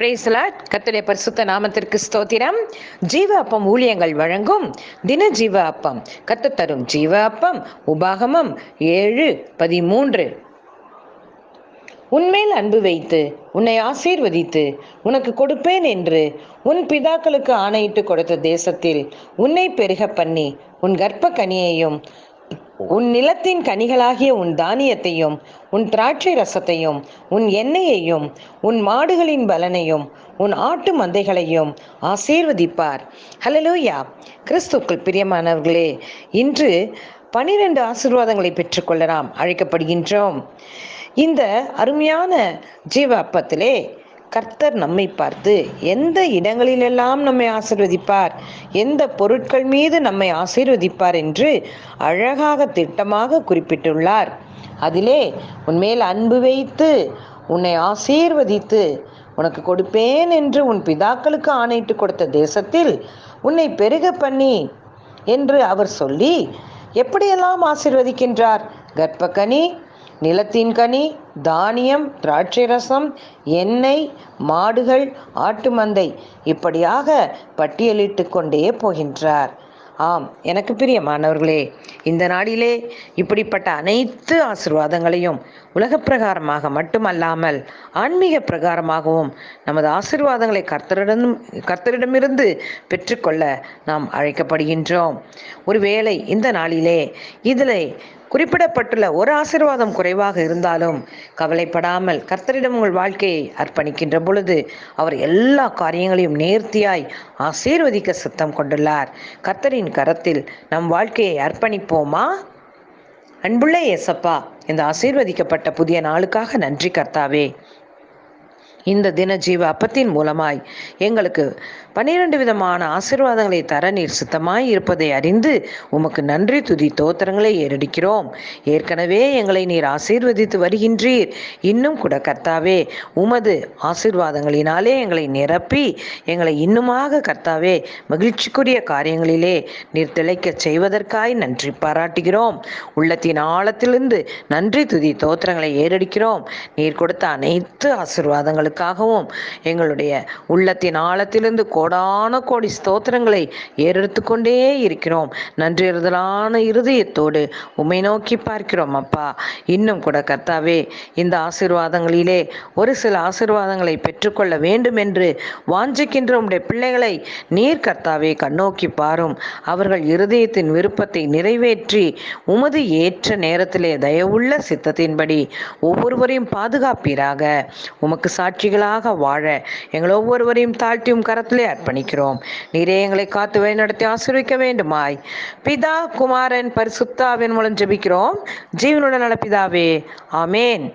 பிரேசலாட் கத்துடைய பரிசுத்த நாமத்திற்கு ஸ்தோத்திரம். ஜீவ அப்பம் ஊழியங்கள் வழங்கும் தின ஜீவ அப்பம் கத்து தரும் ஜீவ அப்பம் உபாகமம் ஏழு பதிமூன்று. உன்மேல் அன்பு வைத்து உன்னை ஆசீர்வதித்து உனக்கு கொடுப்பேன் என்று உன் பிதாக்களுக்கு ஆணையிட்டு கொடுத்த தேசத்தில் உன்னை பெருக பண்ணி உன் கர்ப்ப கனியையும் உன் நிலத்தின் கனிகளாகிய உன் தானியத்தையும் உன் திராட்சை ரசத்தையும் உன் எண்ணெயையும் உன் மாடுகளின் பலனையும் உன் ஆட்டு மந்தைகளையும் ஆசீர்வதிப்பார். ஹலலூயா கிறிஸ்துக்கள் பிரியமானவர்களே இன்று பனிரெண்டு ஆசீர்வாதங்களை பெற்றுக்கொள்ளலாம் அழைக்கப்படுகின்றோம். இந்த அருமையான ஜீவ அப்பத்திலே கர்த்தர் நம்மை பார்த்து எந்த இடங்களிலெல்லாம் நம்மை ஆசிர்வதிப்பார்? எந்த பொருட்கள் மீது நம்மை ஆசீர்வதிப்பார் என்று அழகாக திட்டமாக குறிப்பிட்டுள்ளார். அதிலே உன்மேல் அன்பு வைத்து உன்னை ஆசீர்வதித்து உனக்கு கொடுப்பேன் என்று உன் பிதாக்களுக்கு ஆணையிட்டு கொடுத்த தேசத்தில் உன்னை பெருக பண்ணி என்று அவர் சொல்லி எப்படியெல்லாம் ஆசிர்வதிக்கின்றார்? கர்ப்பக்கனி நிலத்தின் கனி தானியம் திராட்சை ரசம் எண்ணெய் மாடுகள் ஆட்டு மந்தை இப்படியாக பட்டியலிட்டு கொண்டே போகின்றார். ஆம் எனக்கு பிரியமானவர்களே இந்த நாளிலே இப்படிப்பட்ட அனைத்து ஆசிர்வாதங்களையும் உலக பிரகாரமாக மட்டுமல்லாமல் ஆன்மீக பிரகாரமாகவும் நமது ஆசிர்வாதங்களை கர்த்தரிடம் கர்த்தரிடமிருந்து பெற்றுக்கொள்ள நாம் அழைக்கப்படுகின்றோம். ஒருவேளை இந்த நாளிலே இதில் குறிப்பிடப்பட்டுள்ள ஒரு ஆசிர்வாதம் குறைவாக இருந்தாலும் கவலைப்படாமல் கர்த்தரிடம் உங்கள் வாழ்க்கையை அர்ப்பணிக்கின்ற பொழுது அவர் எல்லா காரியங்களையும் நேர்த்தியாய் ஆசீர்வதிக்க சித்தம் கொண்டுள்ளார். கர்த்தரின் கரத்தில் நம் வாழ்க்கையை அர்ப்பணிப்போமா? அன்புள்ள ஏசப்பா இந்த ஆசீர்வதிக்கப்பட்ட புதிய நாளுக்காக நன்றி கர்த்தாவே. இந்த தின ஜீவ அப்பத்தின் மூலமாய் எங்களுக்கு பன்னிரண்டு விதமான ஆசிர்வாதங்களை தர நீர் சித்தமாய் இருப்பதை அறிந்து உமக்கு நன்றி துதி தோத்திரங்களை ஏறடிக்கிறோம். ஏற்கனவே எங்களை நீர் ஆசீர்வதித்து வருகின்றீர். இன்னும் கூட கர்த்தாவே உமது ஆசீர்வாதங்களினாலே எங்களை நிரப்பி எங்களை இன்னுமாக கர்த்தாவே மகிழ்ச்சிக்குரிய காரியங்களிலே நீர் திளைக்க செய்வதற்காய் நன்றி பாராட்டுகிறோம். உள்ளத்தின் ஆழத்திலிருந்து நன்றி துதி தோத்திரங்களை ஏறடிக்கிறோம். நீர் கொடுத்த அனைத்து ஆசிர்வாதங்களுக்காகவும் எங்களுடைய உள்ளத்தின் ஆழத்திலிருந்து கோடான கோடி ஸ்தோத்திரங்களை ஏறெடுத்து கொண்டே இருக்கிறோம் நன்றியறுதலான இருதயத்தோடு உமை நோக்கி பார்க்கிறோம் அப்பா. இன்னும் கூட கர்த்தாவே இந்த ஆசிர்வாதங்களிலே ஒரு சில ஆசிர்வாதங்களை பெற்றுக்கொள்ள வேண்டும் என்று வாஞ்சிக்கின்ற உடைய பிள்ளைகளை நீர் கர்த்தாவே கண்ணோக்கி பாரும். அவர்கள் இருதயத்தின் விருப்பத்தை நிறைவேற்றி உமது ஏற்ற நேரத்திலே தயவுள்ள சித்தத்தின்படி ஒவ்வொருவரையும் பாதுகாப்பீராக. உமக்கு சாட்சிகளாக வாழ எங்கள் ஒவ்வொருவரையும் தாழ்த்தியும் கரத்திலே அர்ப்பணிக்கிறோம். நீரே எங்களை காத்து வழிநடத்தி ஆசிர்விக்க வேண்டுமாய். பிதா குமாரன் பரிசுத்தாவின் மூலம் ஜெபிக்கிறோம். ஜீவனுடன் நலப்பிதாவே ஆமேன்.